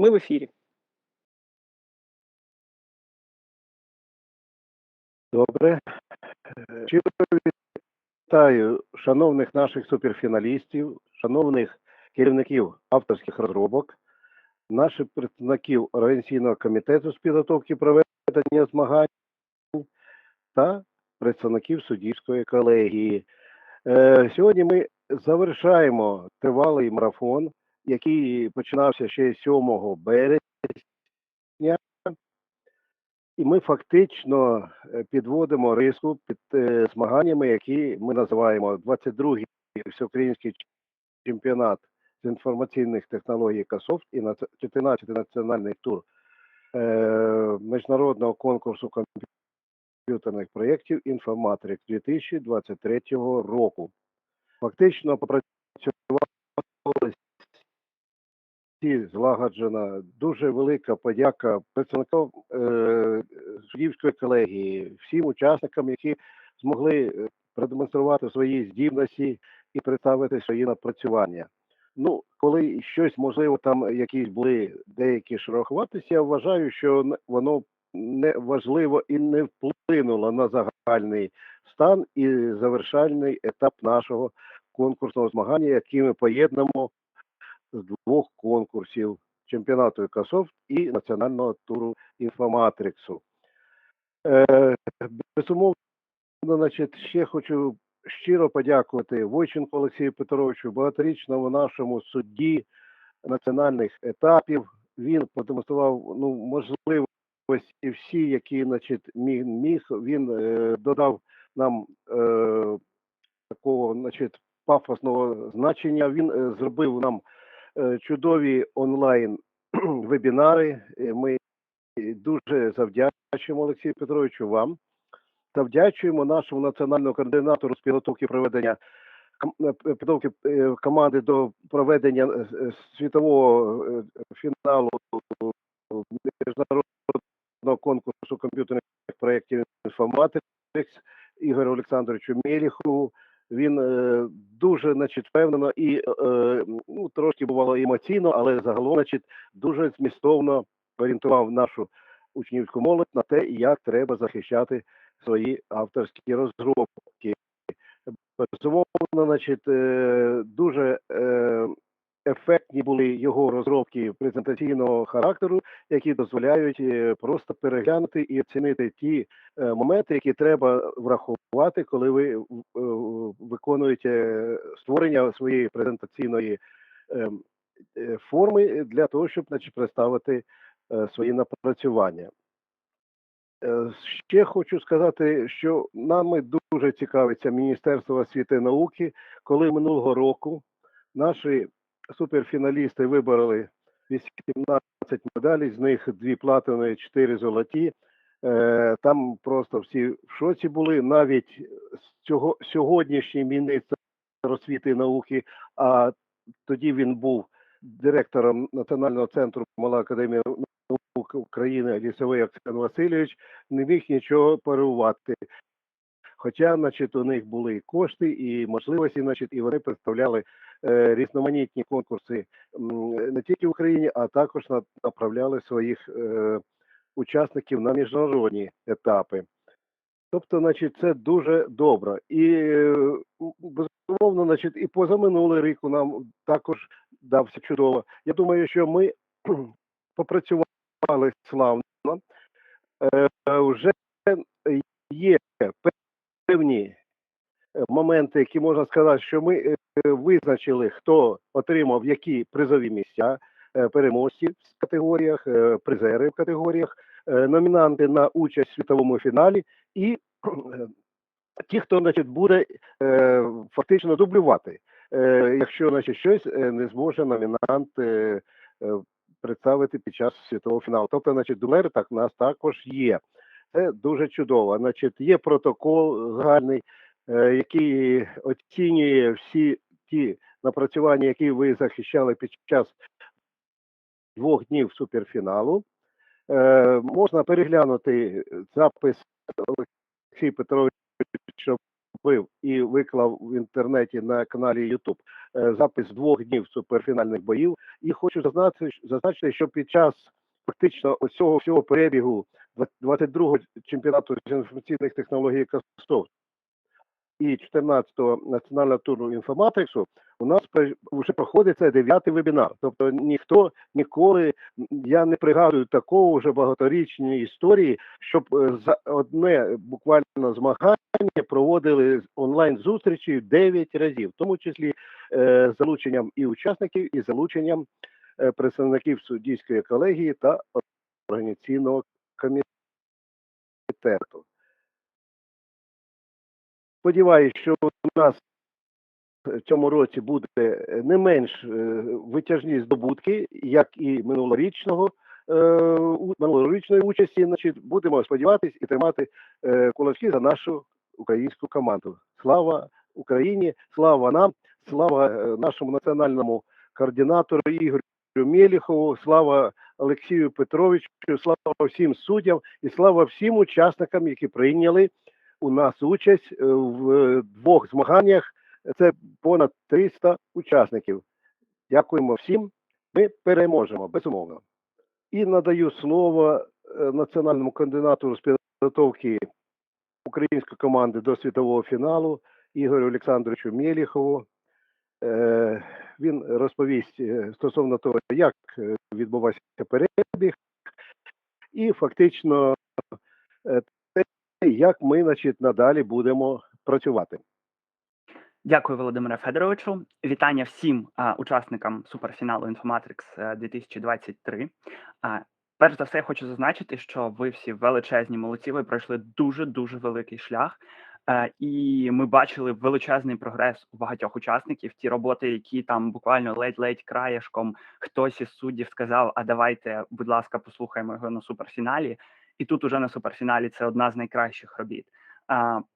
Ми в ефірі. Добре. Щиро вітаю шановних наших суперфіналістів, шановних керівників авторських розробок, наших представників організаційного комітету з підготовки проведення змагань та представників суддівської колегії. Е, Сьогодні ми завершаємо тривалий марафон, який починався ще 7 березня. І ми фактично е, підводимо риску під е, змаганнями, які ми називаємо 22-й всеукраїнський чемпіонат з інформаційних технологій КАСОФТ і 14-й національний тур е, міжнародного конкурсу комп'ютерних проєктів Інформатрик 2023 року. Фактично попрацювали всі злагоджена. Дуже велика подяка представникам е, суддівської колегії, всім учасникам, які змогли е, продемонструвати свої здібності і представити свої напрацювання. Ну, коли щось можливо, там якісь були деякі шероховатися, я вважаю, що воно не важливо і не вплинуло на загальний стан і завершальний етап нашого конкурсного змагання, який ми поєднуємо з двох конкурсів чемпіонату Екасофт і національного туру інформатриксу. Е, безумовно, значить, ще хочу щиро подякувати Войченку Олексію Петровичу, багаторічному нашому судді національних етапів. Він продемонстрував ну, можливості всі, які значить, міг, міг. Він е, додав нам е, такого значить, пафосного значення. Він е, зробив нам чудові онлайн вебінари. Е, Ми дуже завдячуємо Олексію Петровичу вам. Завдячуємо нашому національному координатору з підготовки проведення е, підготовки е, команди до проведення е, е, світового е, фіналу міжнародного конкурсу комп'ютерних проєктів інформатикс Ігорю Олександровичу Мєліхову. Він е, дуже значить, впевнено і е, ну, трошки бувало емоційно, але загалом значить, дуже змістовно орієнтував нашу учнівську молодь на те, як треба захищати свої авторські розробки. Безумовно, значить, е, дуже е, ефектні були його розробки презентаційного характеру, які дозволяють е, просто переглянути і оцінити ті е, моменти, які треба врахувати, коли ви е, виконуєте створення своєї презентаційної е, е, форми для того, щоб значить, представити свої напрацювання. Ще хочу сказати, що нами дуже цікавиться Міністерство освіти і науки, коли минулого року наші суперфіналісти вибороли 18 медалей, з них дві платинові, чотири золоті. Е, Там просто всі в шоці були. Навіть цього сьогоднішній міністр освіти і науки, а тоді він був директором Національного центру Мала Академія наук України Лісовий Оксан Васильович, не міг нічого переувати. Хоча, значить, у них були і кошти, і можливості, значить, і вони представляли різноманітні конкурси не тільки в Україні, а також направляли своїх е, учасників на міжнародні етапи. Тобто, значить, це дуже добре. І е, безумовно, значить, і позаминулий рік нам також дався чудово. Я думаю, що ми попрацювали славно. Е, вже є певні е, моменти, які можна сказати, що ми е, визначили, хто отримав які призові місця, е, переможці в категоріях, е, призери в категоріях, е, номінанти на участь в світовому фіналі і е, ті, хто значить, буде е, фактично дублювати, е, якщо значить, щось е, не зможе номінант е, е, представити під час світового фіналу. Тобто, значить, дублери так у нас також є. Це дуже чудово. Значить, є протокол загальний, е, який оцінює всі ті напрацювання, які ви захищали під час двох днів суперфіналу. Е, можна переглянути запис Олексій Петрович робив і виклав в інтернеті на каналі YouTube е, запис двох днів суперфінальних боїв. І хочу зазначити, зазначити, що під час фактично ось цього всього перебігу 22-го чемпіонату з інформаційних технологій Кастов і 14-го національного туру інформатриксу у нас вже проходить це дев'ятий вебінар. Тобто ніхто ніколи я не пригадую такого вже багаторічної історії, щоб е, за одне буквально змагання проводили онлайн зустрічі 9 разів, в тому числі е, залученням і учасників, і залученням е, представників суддівської колегії та організаційного комітету. Сподіваюсь, що у нас в цьому році буде не менш е, витяжні здобутки, як і минулорічного е, минулорічної участі. Значить, будемо сподіватись і тримати е, кулачки за нашу українську команду. Слава Україні, слава нам, слава е, нашому національному координатору Ігорю Мєліхову, слава Олексію Петровичу, слава всім суддям. І слава всім учасникам, які прийняли у нас участь е, в двох змаганнях. Це понад 300 учасників. Дякуємо всім. Ми переможемо, безумовно. І надаю слово е, національному координатору з підготовки української команди до світового фіналу Ігорю Олександровичу Мєліхову. Е, Він розповість стосовно того, як відбувався перебіг, і фактично як ми значить, надалі будемо працювати. Дякую, Володимире Федоровичу. Вітання всім а, учасникам суперфіналу е, 2023. А, перш за все, я хочу зазначити, що ви всі величезні молодці. Ви пройшли дуже дуже великий шлях. Е, і ми бачили величезний прогрес у багатьох учасників. Ті роботи, які там буквально ледь-ледь краєшком хтось із суддів сказав: А давайте, будь ласка, послухаємо його на суперфіналі. І тут уже на суперфіналі це одна з найкращих робіт.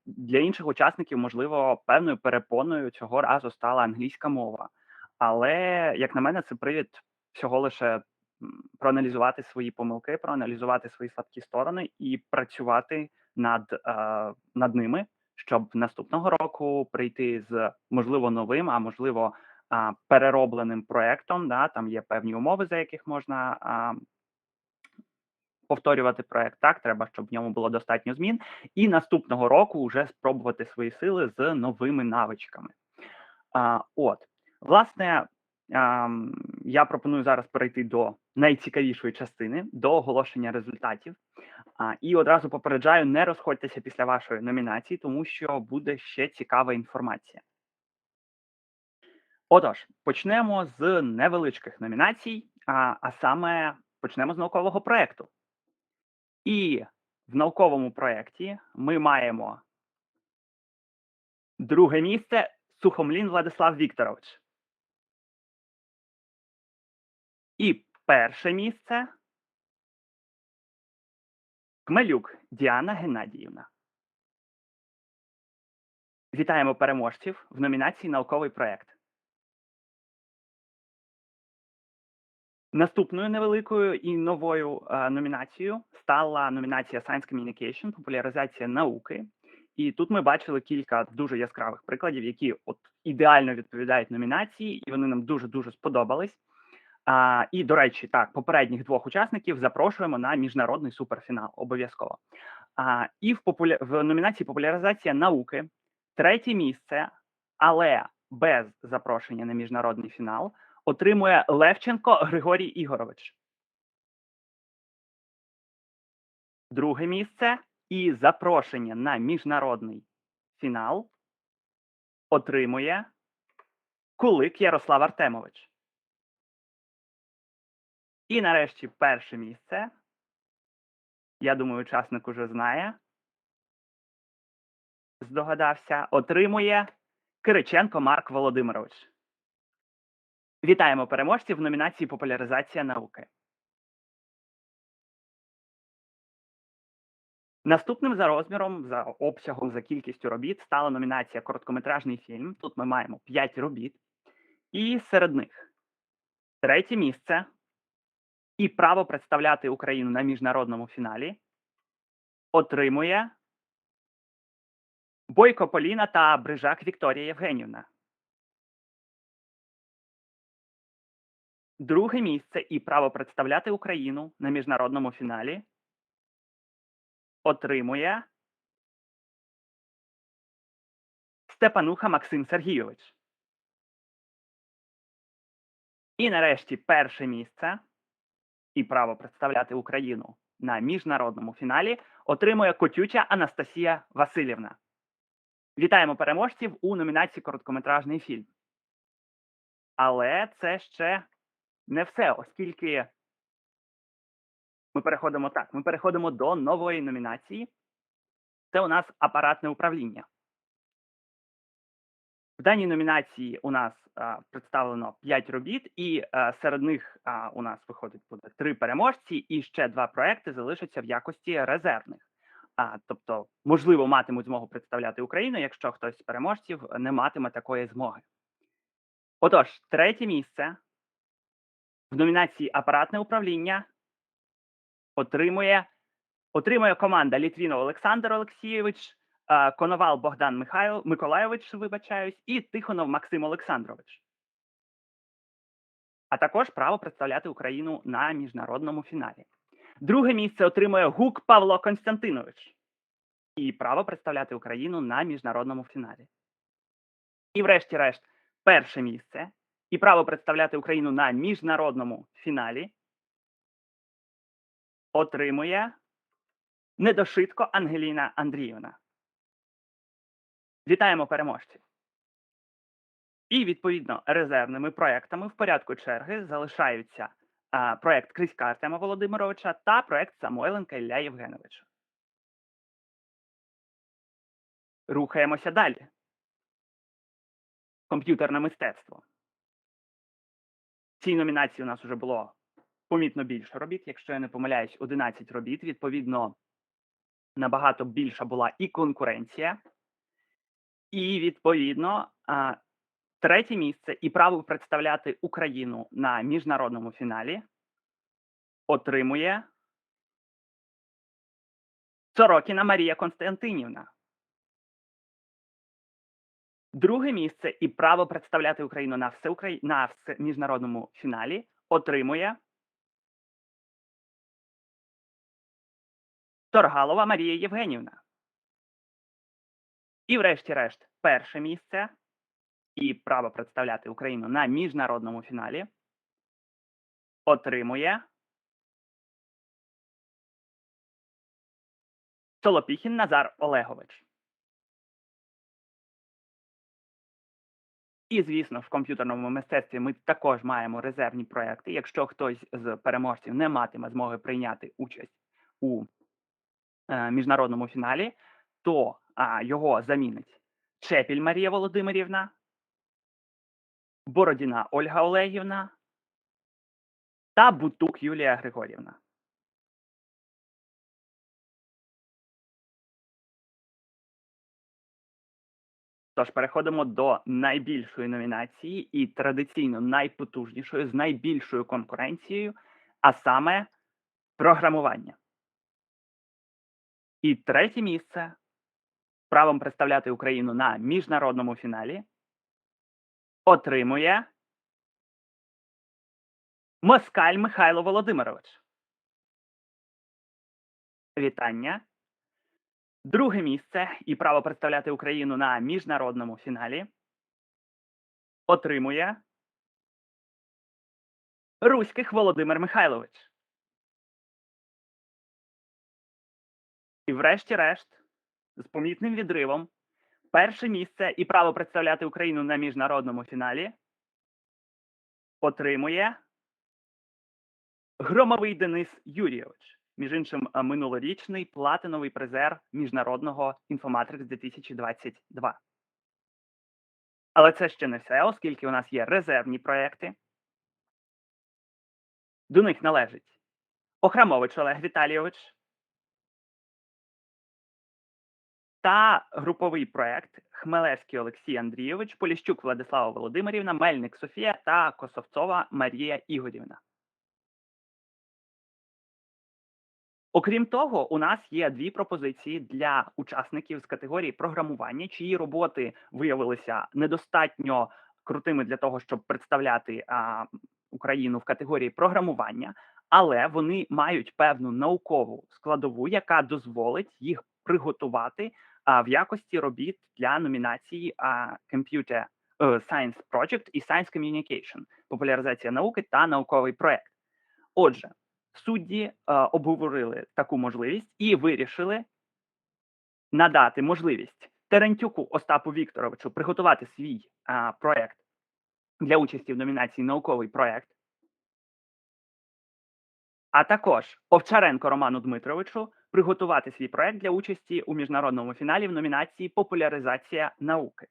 Для інших учасників, можливо, певною перепоною цього разу стала англійська мова. Але, як на мене, це привід всього лише проаналізувати свої помилки, проаналізувати свої слабкі сторони і працювати над, е, над ними, щоб наступного року прийти з можливо новим, а можливо переробленим проектом. Да, там є певні умови, за яких можна повторювати проект. Так, треба, щоб в ньому було достатньо змін, і наступного року вже спробувати свої сили з новими навичками. А, от, власне, ам, я пропоную зараз перейти до найцікавішої частини до оголошення результатів. А, і одразу попереджаю, не розходьтеся після вашої номінації, тому що буде ще цікава інформація. Отож, почнемо з невеличких номінацій, а, а саме почнемо з наукового проєкту. І в науковому проєкті ми маємо друге місце Сухомлін Владислав Вікторович. І перше місце Кмелюк Діана Геннадіївна. Вітаємо переможців в номінації Науковий проєкт. Наступною невеликою і новою е, номінацією стала номінація Science Communication, популяризація науки. І тут ми бачили кілька дуже яскравих прикладів, які от ідеально відповідають номінації, і вони нам дуже дуже сподобались. А, і до речі, так, попередніх двох учасників запрошуємо на міжнародний суперфінал обов'язково. А, і в популя... в номінації популяризація науки третє місце, але без запрошення на міжнародний фінал отримує Левченко Григорій Ігорович. Друге місце і запрошення на міжнародний фінал отримує Кулик Ярослав Артемович. І нарешті перше місце. Я думаю, учасник уже знає. Здогадався, отримує Кириченко Марк Володимирович. Вітаємо переможців в номінації Популяризація науки. Наступним за розміром, за обсягом, за кількістю робіт стала номінація Короткометражний фільм. Тут ми маємо 5 робіт. І серед них третє місце і право представляти Україну на міжнародному фіналі отримує Бойко Поліна та Брижак Вікторія Євгенівна. Друге місце і право представляти Україну на міжнародному фіналі отримує Степануха Максим Сергійович. І нарешті перше місце і право представляти Україну на міжнародному фіналі отримує Котюча Анастасія Васильівна. Вітаємо переможців у номінації Короткометражний фільм. Але це ще не все, оскільки ми переходимо так. Ми переходимо до нової номінації. Це у нас апаратне управління. В даній номінації у нас а, представлено 5 робіт, і а, серед них а, у нас виходить буде три переможці, і ще два проекти залишаться в якості резервних. А, тобто, можливо, матимуть змогу представляти Україну, якщо хтось з переможців не матиме такої змоги. Отож, третє місце в номінації Апаратне управління отримує, отримує команда Літвінов Олександр Олексійович, Коновал Богдан Михайло, Миколайович, вибачаюсь, і Тихонов Максим Олександрович. А також право представляти Україну на міжнародному фіналі. Друге місце отримує Гук Павло Константинович і право представляти Україну на міжнародному фіналі. І, врешті-решт, перше місце і право представляти Україну на міжнародному фіналі отримує недошитко Ангеліна Андріївна. Вітаємо переможців. І відповідно резервними проектами в порядку черги залишаються а, проект Криська Артема Володимировича та проект Самойленка Ілля Євгеновича. Рухаємося далі. Комп'ютерне мистецтво. Цій номінації у нас вже було помітно більше робіт. Якщо я не помиляюсь, 11 робіт. Відповідно, набагато більша була і конкуренція. І відповідно, третє місце і право представляти Україну на міжнародному фіналі отримує Сорокіна Марія Константинівна. Друге місце і право представляти Україну на всеукраї... на все... міжнародному фіналі отримує Торгалова Марія Євгенівна. І, врешті-решт, перше місце і право представляти Україну на міжнародному фіналі отримує Солопіхін Назар Олегович. І, звісно, в комп'ютерному мистецтві ми також маємо резервні проекти. Якщо хтось з переможців не матиме змоги прийняти участь у е, міжнародному фіналі, то а, його замінить Чепіль Марія Володимирівна, Бородіна Ольга Олегівна та Бутук Юлія Григорівна. Тож переходимо до найбільшої номінації і традиційно найпотужнішої з найбільшою конкуренцією, а саме програмування. І третє місце правом представляти Україну на міжнародному фіналі отримує Москаль Михайло Володимирович. Вітання. Друге місце і право представляти Україну на міжнародному фіналі отримує Руських Володимир Михайлович. І врешті-решт, з помітним відривом, перше місце і право представляти Україну на міжнародному фіналі отримує Громовий Денис Юрійович. Між іншим, минулорічний платиновий призер міжнародного Інфоматрикс 2022. Але це ще не все, оскільки у нас є резервні проекти. До них належить Охрамович Олег Віталійович та груповий проект Хмелевський Олексій Андрійович, Поліщук Владислава Володимирівна, Мельник Софія та Косовцова Марія Ігорівна. Окрім того, у нас є дві пропозиції для учасників з категорії програмування, чиї роботи виявилися недостатньо крутими для того, щоб представляти а, Україну в категорії програмування, але вони мають певну наукову складову, яка дозволить їх приготувати а, в якості робіт для номінації а, Computer е, Science Project і Science Communication, популяризація науки та науковий проект. Отже, судді е, обговорили таку можливість і вирішили надати можливість Терентюку Остапу Вікторовичу приготувати свій а, проект для участі в номінації Науковий проект, а також Овчаренко Роману Дмитровичу приготувати свій проект для участі у міжнародному фіналі в номінації Популяризація науки.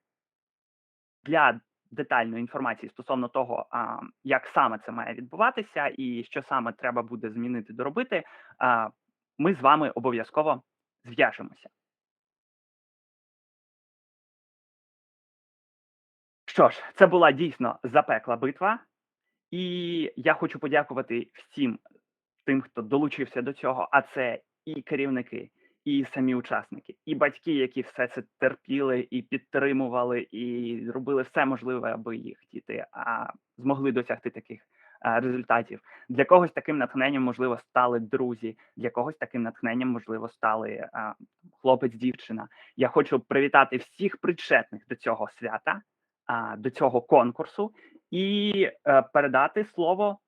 Для детальної інформації стосовно того, а, як саме це має відбуватися і що саме треба буде змінити доробити, а, ми з вами обов'язково зв'яжемося. Що ж, це була дійсно запекла битва, і я хочу подякувати всім тим, хто долучився до цього. А це і керівники, і самі учасники, і батьки, які все це терпіли і підтримували, і робили все можливе, аби їх діти а, змогли досягти таких а, результатів. Для когось таким натхненням, можливо, стали друзі, для когось таким натхненням, можливо, стали хлопець, дівчина. Я хочу привітати всіх причетних до цього свята а, до цього конкурсу і е, передати слово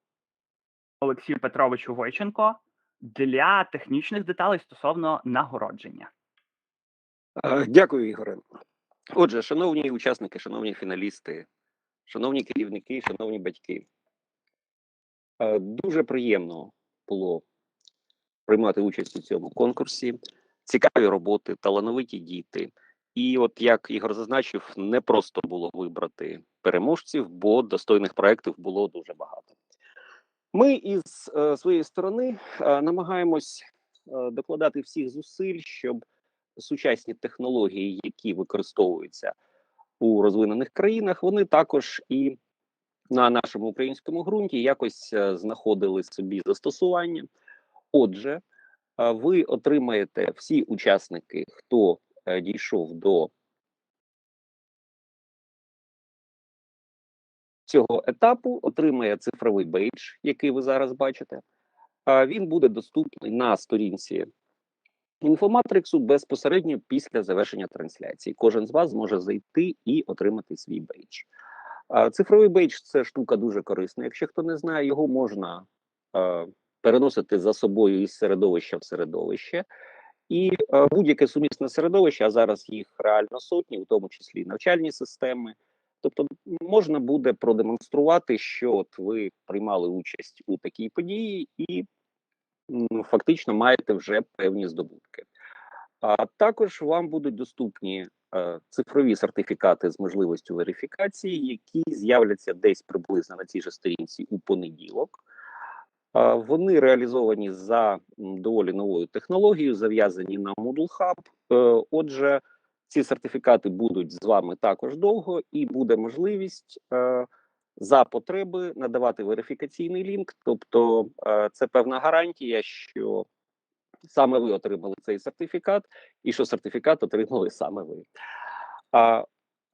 Олексію Петровичу Войченко для технічних деталей стосовно нагородження. Е, Дякую, Ігоре. Отже, шановні учасники, шановні фіналісти, шановні керівники, шановні батьки, е, дуже приємно було приймати участь у цьому конкурсі. Цікаві роботи, талановиті діти. І от як Ігор зазначив, не просто було вибрати переможців, бо достойних проєктів було дуже багато. Ми із е, своєї сторони е, намагаємось е, докладати всіх зусиль, щоб сучасні технології, які використовуються у розвинених країнах, вони також і на нашому українському ґрунті якось знаходили собі застосування. Отже, ви отримаєте всі учасники, хто дійшов до цього етапу, отримає цифровий бейдж, який ви зараз бачите. Він буде доступний на сторінці інфоматриксу безпосередньо після завершення трансляції. Кожен з вас зможе зайти і отримати свій бейдж. Цифровий бейдж це штука дуже корисна. Якщо хто не знає, його можна переносити за собою із середовища в середовище. І будь-яке сумісне середовище, а зараз їх реально сотні, в тому числі і навчальні системи. Тобто можна буде продемонструвати, що от ви приймали участь у такій події, і м, фактично маєте вже певні здобутки. А також вам будуть доступні е, цифрові сертифікати з можливістю верифікації, які з'являться десь приблизно на цій же сторінці у понеділок. А, Вони реалізовані за доволі новою технологією, зав'язані на Moodle Hub. Е, Отже, ці сертифікати будуть з вами також довго, і буде можливість е, за потреби надавати верифікаційний лінк. Тобто, е, це певна гарантія, що саме ви отримали цей сертифікат, і що сертифікат отримали саме ви. А,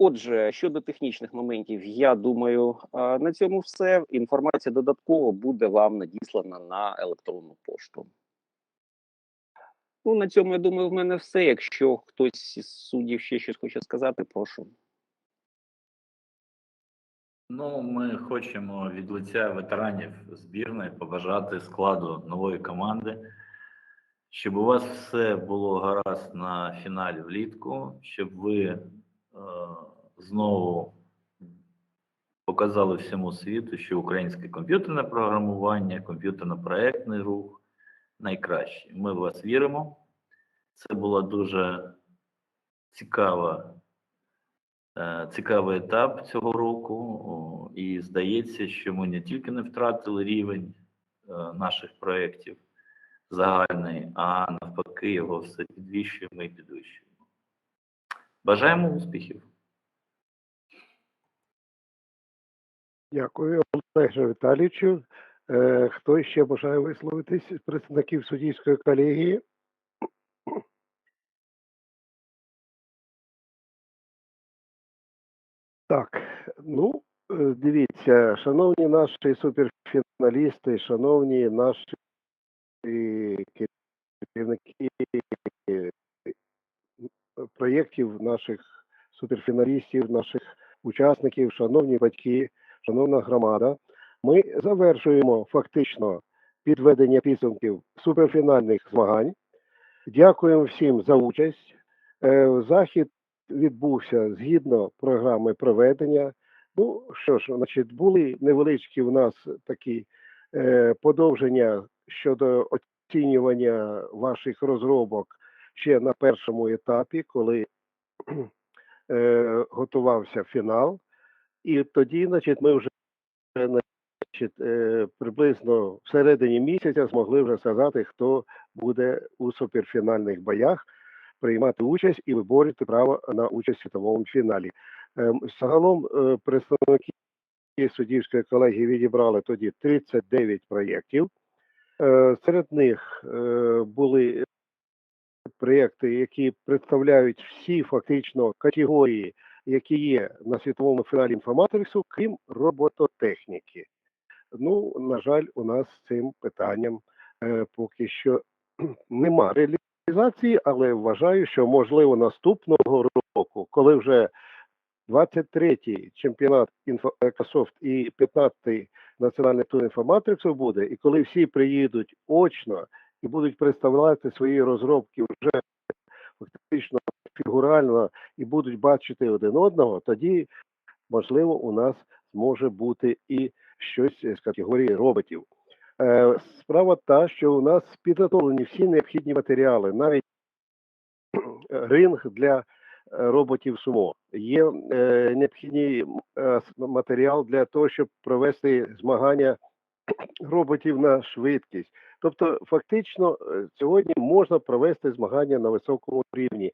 Отже, щодо технічних моментів, я думаю, на цьому все. Інформація додатково буде вам надіслана на електронну пошту. Ну, на цьому я думаю, в мене все. Якщо хтось із суддів ще щось хоче сказати, прошу. Ну, ми хочемо від лиця ветеранів збірної побажати складу нової команди, щоб у вас все було гаразд на фіналі влітку, щоб ви е, знову показали всьому світу, що українське комп'ютерне програмування, комп'ютерно-проектний рух найкращий. Ми в вас віримо. Це була дуже цікава е, цікавий етап цього року, і здається, що ми не тільки не втратили рівень е, наших проєктів загальний, а навпаки, його все підвищуємо і підвищуємо. Бажаємо успіхів! Дякую, Олеже Віталійовичу. Е, Хто ще бажає висловитись з представників суддівської колегії? Так, ну, Е, Дивіться, шановні наші суперфіналісти, шановні наші керівники е, проєктів наших суперфіналістів, наших учасників, шановні батьки, шановна громада, ми завершуємо фактично підведення підсумків суперфінальних змагань. Дякуємо всім за участь. Е, Захід відбувся згідно програми проведення. Ну що ж, значить, були невеличкі у нас такі е, подовження щодо оцінювання ваших розробок ще на першому етапі, коли е, готувався фінал. І тоді, значить, ми вже значить, е, приблизно всередині місяця змогли вже сказати, хто буде у суперфінальних боях приймати участь і виборювати право на участь в світовому фіналі. Ем, Загалом е, представники суддівської колегії відібрали тоді 39 проєктів. Е, Серед них були проєкти, які представляють всі фактично категорії, які є на світовому фіналі інформатриксу, крім робототехніки. Ну, на жаль, у нас з цим питанням е, поки що нема реалізації, але вважаю, що можливо наступного року, коли вже 23-й чемпіонат інфо- і 15-й національний тур інформатриксу буде, і коли всі приїдуть очно і будуть представляти свої розробки вже фактично фігурально і будуть бачити один одного, тоді можливо у нас зможе бути і щось з категорії роботів. Е, Справа та, що у нас підготовлені всі необхідні матеріали, навіть ринг для е, роботів сумо. Є е, необхідний е, матеріал для того, щоб провести змагання роботів на швидкість. Тобто, фактично, е, сьогодні можна провести змагання на високому рівні.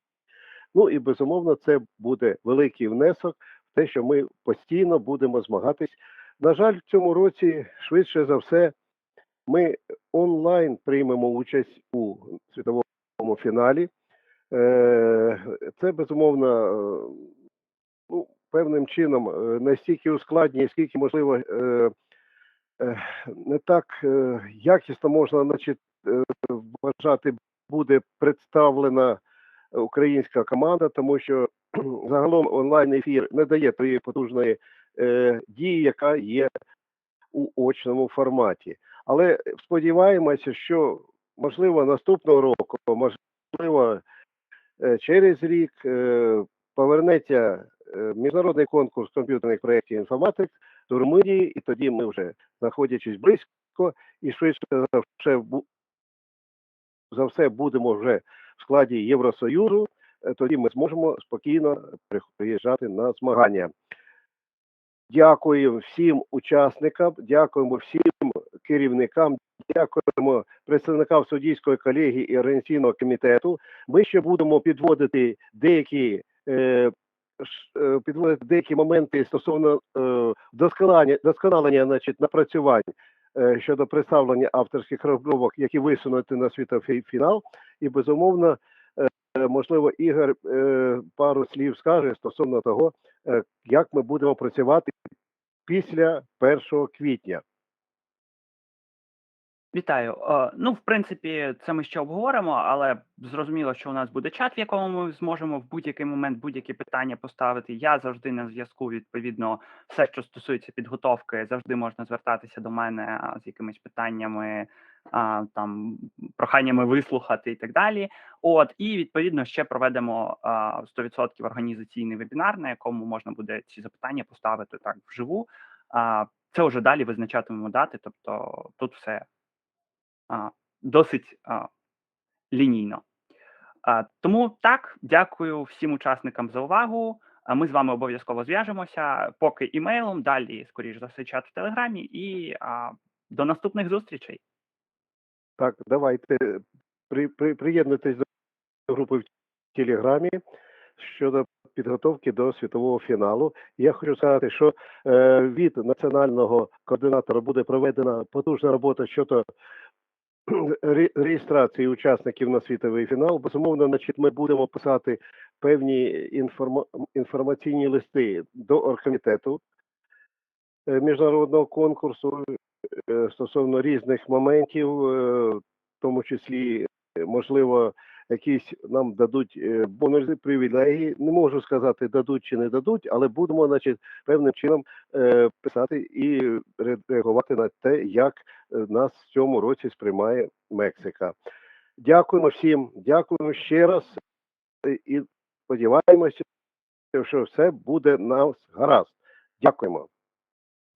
Ну і безумовно, це буде великий внесок в те, що ми постійно будемо змагатись. На жаль, в цьому році швидше за все ми онлайн приймемо участь у світовому фіналі. Е, Це безумовно е, ну, певним чином е, настільки ускладнює, скільки можливо не так якісно можна значить, вважати, буде представлена українська команда, тому що загалом онлайн ефір не дає тої потужної е, дії, яка є у очному форматі. Але сподіваємося, що можливо наступного року, можливо, е, через рік е, повернеться е, міжнародний конкурс комп'ютерних проєктів інформатик до Румунії, і тоді ми вже знаходячись близько і швидше все, за все будемо вже в складі Євросоюзу, е, тоді ми зможемо спокійно приїжджати на змагання. Дякуємо всім учасникам, дякуємо всім керівникам, дякуємо представникам суддівської колегії і організаційного комітету. Ми ще будемо підводити деякі е, е, підводити деякі моменти стосовно е, досконалення, значить, напрацювань е, щодо представлення авторських розробок, які висунуті на світовий фінал. І безумовно, можливо, Ігор е, пару слів скаже стосовно того, е, як ми будемо працювати після 1 квітня. Вітаю. Е, Ну, в принципі, це ми ще обговоримо, але зрозуміло, що у нас буде чат, в якому ми зможемо в будь-який момент будь-які питання поставити. Я завжди на зв'язку. Відповідно, все, що стосується підготовки, завжди можна звертатися до мене з якимись питаннями, а, там проханнями вислухати і так далі. От і відповідно ще проведемо а, 100% організаційний вебінар, на якому можна буде ці запитання поставити так вживу. А, Це вже далі визначатимемо дати, тобто тут все а, досить а, лінійно. А, тому так, дякую всім учасникам за увагу. Ми з вами обов'язково зв'яжемося, поки імейлом, далі, скоріш за все, чат в Телеграмі, і а, до наступних зустрічей. Так, давайте при, при, приєднуйтесь до групи в Телеграмі щодо підготовки до світового фіналу. Я хочу сказати, що е, від національного координатора буде проведена потужна робота щодо реєстрації учасників на світовий фінал. Безумовно, значить, ми будемо писати певні інформа- інформаційні листи до оргкомітету міжнародного конкурсу е, стосовно різних моментів, е, в тому числі, е, можливо, якісь нам дадуть е, бонуси, привілегії. Не можу сказати, дадуть чи не дадуть, але будемо, значить, певним чином е, писати і реагувати на те, як е, нас в цьому році сприймає Мексика. Дякуємо всім, дякуємо ще раз е, і сподіваємося, що все буде нас гаразд. Дякуємо.